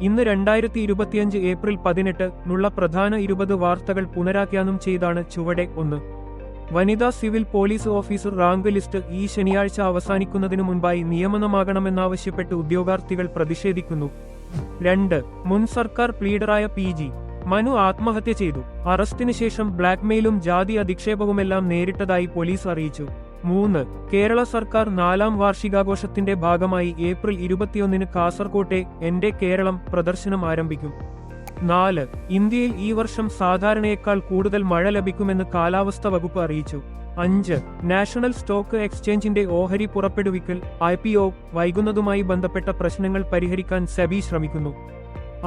ഇന്ന് രണ്ടായിരത്തി ഇരുപത്തിയഞ്ച് ഏപ്രിൽ പതിനെട്ട് നുള്ള പ്രധാന ഇരുപത് വാർത്തകൾ പുനരാഖ്യാനം ചെയ്താണ് ചുവടെ ഒന്ന്. വനിതാ civil police officer rank list ഈ ശനിയാഴ്ച അവസാനിക്കുന്നതിനു മുൻപായി നിയമനമാകണമെന്നാവശ്യപ്പെട്ട് ഉദ്യോഗാർത്ഥികൾ പ്രതിഷേധിക്കുന്നു. രണ്ട് മുൻ സർക്കാർ പ്ലീഡറായ പി ജി. മനു ആത്മഹത്യ ചെയ്തു. അറസ്റ്റിനു ശേഷം ബ്ലാക്ക്മെയിലും ജാതി അധിക്ഷേപവുമെല്ലാം നേരിട്ടതായി പോലീസ് അറിയിച്ചു. മൂന്ന്. കേരള സർക്കാർ നാലാം വാർഷികാഘോഷത്തിന്റെ ഭാഗമായി ഏപ്രിൽ ഇരുപത്തിയൊന്നിന് കാസർകോട്ടെ എന്റെ കേരളം പ്രദർശനം ആരംഭിക്കും. നാല്. ഇന്ത്യയിൽ ഈ വർഷം സാധാരണയേക്കാൾ കൂടുതൽ മഴ ലഭിക്കുമെന്ന് കാലാവസ്ഥ വകുപ്പ് അറിയിച്ചു. അഞ്ച്. നാഷണൽ സ്റ്റോക്ക് എക്സ്ചേഞ്ചിന്റെ ഓഹരി പുറപ്പെടുവിക്കൽ ഐ പി ഒ വൈകുന്നതുമായി ബന്ധപ്പെട്ട പ്രശ്നങ്ങൾ പരിഹരിക്കാൻ സെബി ശ്രമിക്കുന്നു.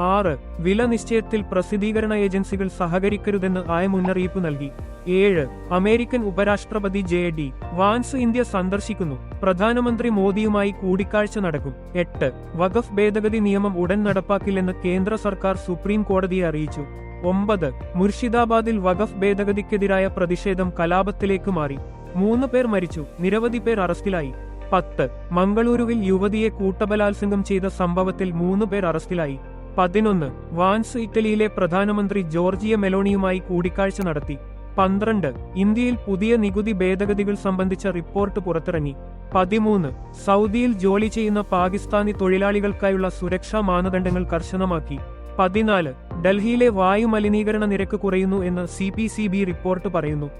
ആറ്. വില നിശ്ചയത്തിൽ പ്രസിദ്ധീകരണ ഏജൻസികൾ സഹകരിക്കരുതെന്ന് ആയ മുന്നറിയിപ്പ് നൽകി. ഏഴ്. അമേരിക്കൻ ഉപരാഷ്ട്രപതി ജെ. ഡി. വാൻസ് ഇന്ത്യ സന്ദർശിക്കുന്നു. പ്രധാനമന്ത്രി മോദിയുമായി കൂടിക്കാഴ്ച നടക്കും. എട്ട്. വഖഫ് ഭേദഗതി നിയമം ഉടൻ നടപ്പാക്കില്ലെന്ന് കേന്ദ്ര സർക്കാർ സുപ്രീം കോടതിയെ അറിയിച്ചു. ഒമ്പത്. മുർഷിദാബാദിൽ വഖഫ് ഭേദഗതിക്കെതിരായ പ്രതിഷേധം കലാപത്തിലേക്ക് മാറി. മൂന്ന് പേർ മരിച്ചു. നിരവധി പേർ അറസ്റ്റിലായി. പത്ത്. മംഗളൂരുവിൽ യുവതിയെ കൂട്ടബലാത്സംഗം ചെയ്ത സംഭവത്തിൽ മൂന്ന് പേർ അറസ്റ്റിലായി. പതിനൊന്ന്. വാൻസ് ഇറ്റലിയിലെ പ്രധാനമന്ത്രി ജോർജിയ മെലോണിയുമായി കൂടിക്കാഴ്ച നടത്തി. പന്ത്രണ്ട്. ഇന്ത്യയിൽ പുതിയ നികുതി ഭേദഗതികൾ സംബന്ധിച്ച റിപ്പോർട്ട് പുറത്തിറങ്ങി. പതിമൂന്ന്. സൗദിയിൽ ജോലി ചെയ്യുന്ന പാകിസ്ഥാനി തൊഴിലാളികൾക്കായുള്ള സുരക്ഷാ മാനദണ്ഡങ്ങൾ കർശനമാക്കി. പതിനാല്. ഡൽഹിയിലെ വായു മലിനീകരണ നിരക്ക് കുറയുന്നു എന്ന് C P C B report പറയുന്നു.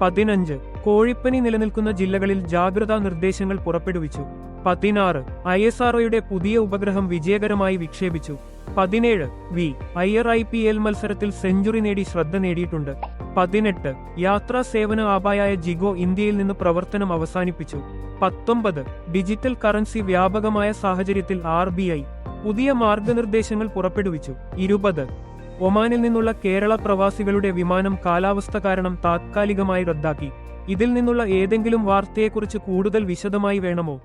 പതിനഞ്ച്. കോഴിപ്പനി നിലനിൽക്കുന്ന ജില്ലകളിൽ ജാഗ്രതാ നിർദ്ദേശങ്ങൾ പുറപ്പെടുവിച്ചു. പതിനാറ്. ഐ എസ് ആർഒയുടെ പുതിയ ഉപഗ്രഹം വിജയകരമായി വിക്ഷേപിച്ചു. പതിനേഴ്. V. I R I P L മത്സരത്തിൽ സെഞ്ചുറി നേടി ശ്രദ്ധ നേടിയിട്ടുണ്ട്. പതിനെട്ട് യാത്രാ സേവന ആപായായ ജിഗോ ഇന്ത്യയിൽ നിന്ന് പ്രവർത്തനം അവസാനിപ്പിച്ചു. പത്തൊമ്പത് ഡിജിറ്റൽ കറൻസി വ്യാപകമായ സാഹചര്യത്തിൽ ആർ പുതിയ മാർഗനിർദ്ദേശങ്ങൾ പുറപ്പെടുവിച്ചു. ഇരുപത് ഒമാനിൽ നിന്നുള്ള കേരള പ്രവാസികളുടെ വിമാനം കാലാവസ്ഥ കാരണം താത്കാലികമായി റദ്ദാക്കി. ഇതിൽ നിന്നുള്ള ഏതെങ്കിലും വാർത്തയെക്കുറിച്ച് കൂടുതൽ വിശദമായി വേണമോ?